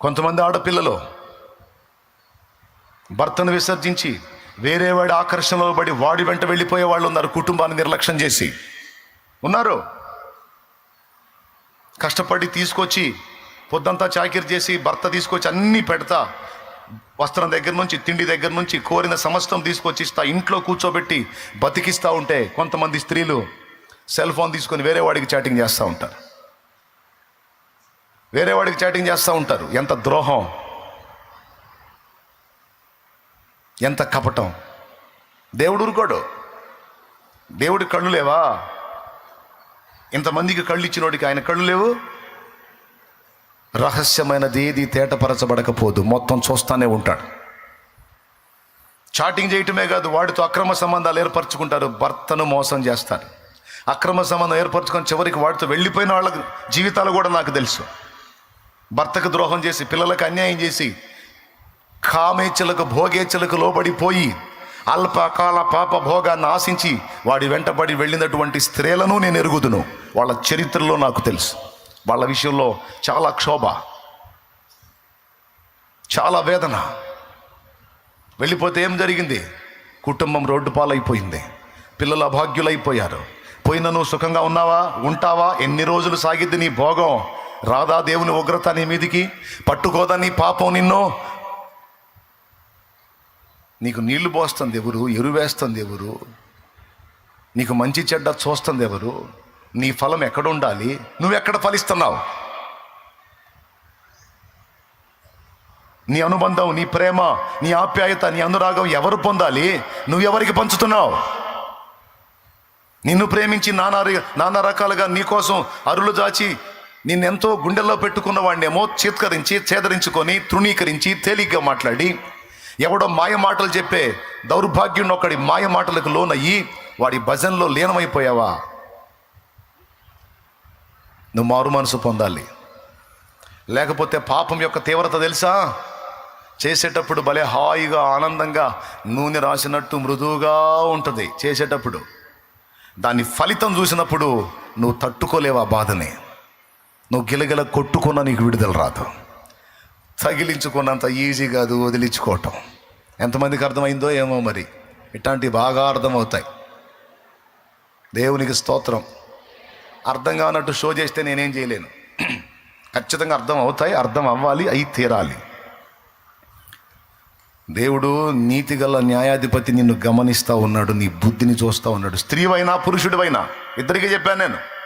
కొంతమంది ఆడపిల్లలు భర్తను విసర్జించి వేరే వాడి ఆకర్షణలో పడి వాడి వెంట వెళ్ళిపోయే వాళ్ళు ఉన్నారు కుటుంబాన్ని నిర్లక్ష్యం చేసి. ఉన్నారు? కష్టపడి తీసుకొచ్చి పొద్దంతా చాకిరి చేసి భర్త తీసుకొచ్చి అన్నీ పెడతా వస్త్రం దగ్గర నుంచి తిండి దగ్గర నుంచి కోరిన సమస్తం తీసుకొచ్చి ఇస్తా ఇంట్లో కూర్చోబెట్టి బతికిస్తూ ఉంటే కొంతమంది స్త్రీలు సెల్ ఫోన్ తీసుకొని వేరే వాడికి చాటింగ్ చేస్తూ ఉంటారు. వేరే వాడికి చాటింగ్ చేస్తూ ఉంటారు. ఎంత ద్రోహం. ఎంత కపటం. దేవుడు ఊరుకోడు. దేవుడి కళ్ళు లేవా? ఇంతమందికి కళ్ళు ఇచ్చినోడికి ఆయన కళ్ళు లేవు? రహస్యమైనది ఏది తేటపరచబడకపోదు. మొత్తం చూస్తానే ఉంటాడు. చాటింగ్ చేయటమే కాదు వాడితో అక్రమ సంబంధాలు ఏర్పరచుకుంటారు. భర్తను మోసం చేస్తారు. అక్రమ సంబంధం ఏర్పరచుకొని చివరికి వాడితో వెళ్ళిపోయిన వాళ్ళ జీవితాలు కూడా నాకు తెలుసు. భర్తకు ద్రోహం చేసి పిల్లలకు అన్యాయం చేసి కామేచ్ఛలకు భోగేచ్ఛలకు లోబడిపోయి అల్పకాల పాప భోగాన్ని ఆశించి వాడి వెంటబడి వెళ్ళినటువంటి స్త్రీలను నేను ఎరుగుదును. వాళ్ళ చరిత్రలో నాకు తెలుసు. వాళ్ళ విషయంలో చాలా క్షోభ చాలా వేదన. వెళ్ళిపోతే ఏం జరిగింది? కుటుంబం రోడ్డు పాలైపోయింది. పిల్లలు అభాగ్యులైపోయారు. పోయిన నువ్వు సుఖంగా ఉన్నావా? ఉంటావా? ఎన్ని రోజులు సాగిద్ది నీ భోగం? రాదా దేవుని ఉగ్రత నీ మీదికి పట్టుకోదా నీ పాపం నిన్ను. నీకు నీళ్ళు పోస్తుంది ఎవరు ఎరువేస్తుంది ఎవరు నీకు మంచి చెడ్డ చూస్తుంది ఎవరు నీ ఫలం ఎక్కడ ఉండాలి నువ్వు ఎక్కడ ఫలిస్తున్నావు? నీ అనుబంధం నీ ప్రేమ నీ ఆప్యాయత నీ అనురాగం ఎవరు పొందాలి? నువ్వు ఎవరికి పంచుతున్నావు? నిన్ను ప్రేమించి నానా నానా రకాలుగా నీకోసం అరులు దాచి నిన్నెంతో గుండెల్లో పెట్టుకున్న వాడినేమో చీత్కరించి చేదరించుకొని తృణీకరించి తేలిగ్గా మాట్లాడి ఎవడో మాయ మాటలు చెప్పే దౌర్భాగ్యుని ఒకడి మాయ మాటలకు లోనయ్యి వాడి భజనలో లీనమైపోయావా? నువ్వు మారు మనసు పొందాలి. లేకపోతే పాపం యొక్క తీవ్రత తెలుసా? చేసేటప్పుడు భలే హాయిగా ఆనందంగా నూనె రాసినట్టు మృదువుగా ఉంటుంది. చేసేటప్పుడు దాని ఫలితం చూసినప్పుడు నువ్వు తట్టుకోలేవు ఆ బాధని? నువ్వు గిలగిల కొట్టుకున్నా నీకు విడుదల రాదు. తగిలించుకున్నంత ఈజీ కాదు వదిలించుకోవటం. ఎంతమందికి అర్థమైందో ఏమో మరి. ఇట్లాంటివి బాగా అర్థమవుతాయి. దేవునికి స్తోత్రం. అర్థం కానట్టు షో చేస్తే నేనేం చేయలేను. ఖచ్చితంగా అర్థం అవుతాయి అర్థం అవ్వాలి అయి తీరాలి. దేవుడు నీతిగల న్యాయాధిపతి నిన్ను గమనిస్తూ ఉన్నాడు నీ బుద్ధిని చూస్తూ ఉన్నాడు. స్త్రీవైనా పురుషుడివైనా. ఇద్దరికి చెప్పాను నేను.